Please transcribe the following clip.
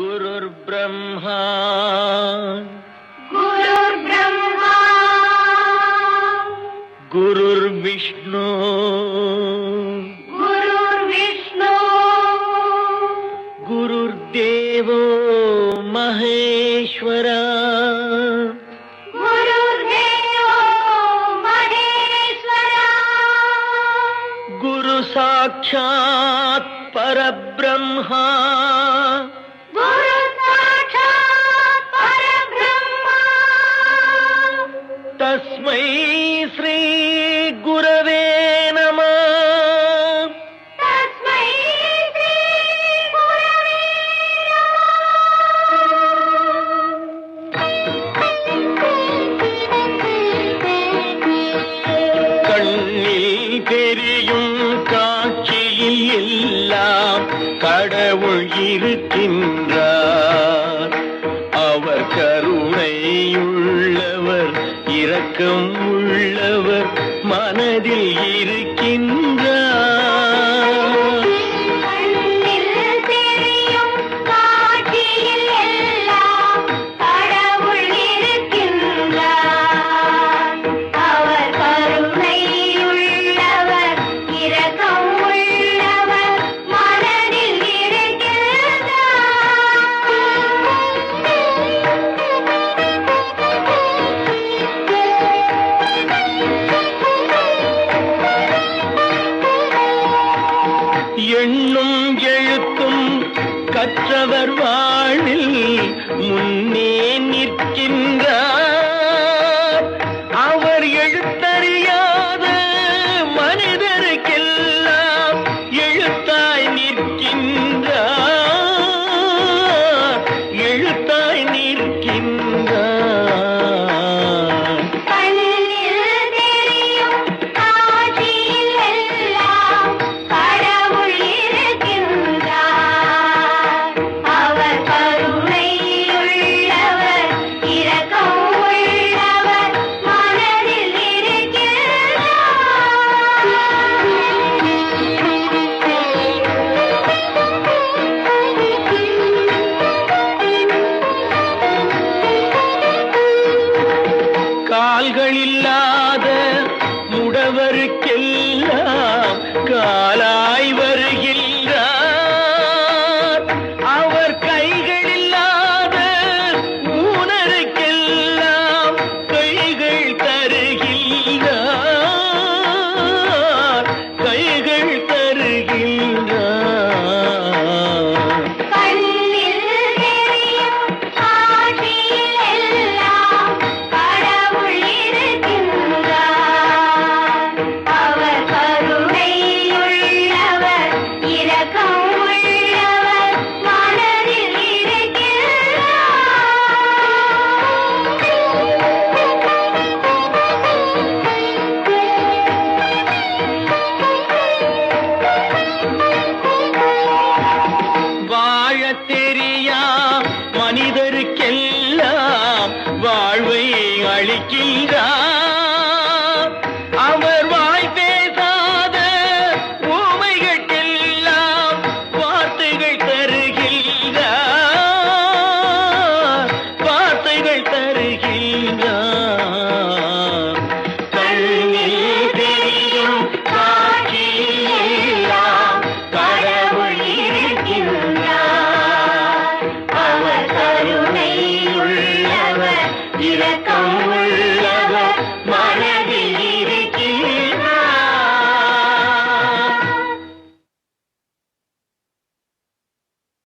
गुरुर्ब्रह्मा। गुरुर्ब्रह्मा। गुरुर्विष्णु। गुरुर्विष्णु। महेश्वरा। गुरु साक्षात् परब्रह्मा। தஸ்மை ஸ்ரீ குரவே நம கண்ணில் தெரியும் காட்சியில் எல்லாம் கடவுள் இருக்கின்றார். அவர் கருணையுள்ளவர். இரக்கம் உள்ளவர் மனதில் இருக்கின்ற கற்றவர் வா நினைக்கின்றான்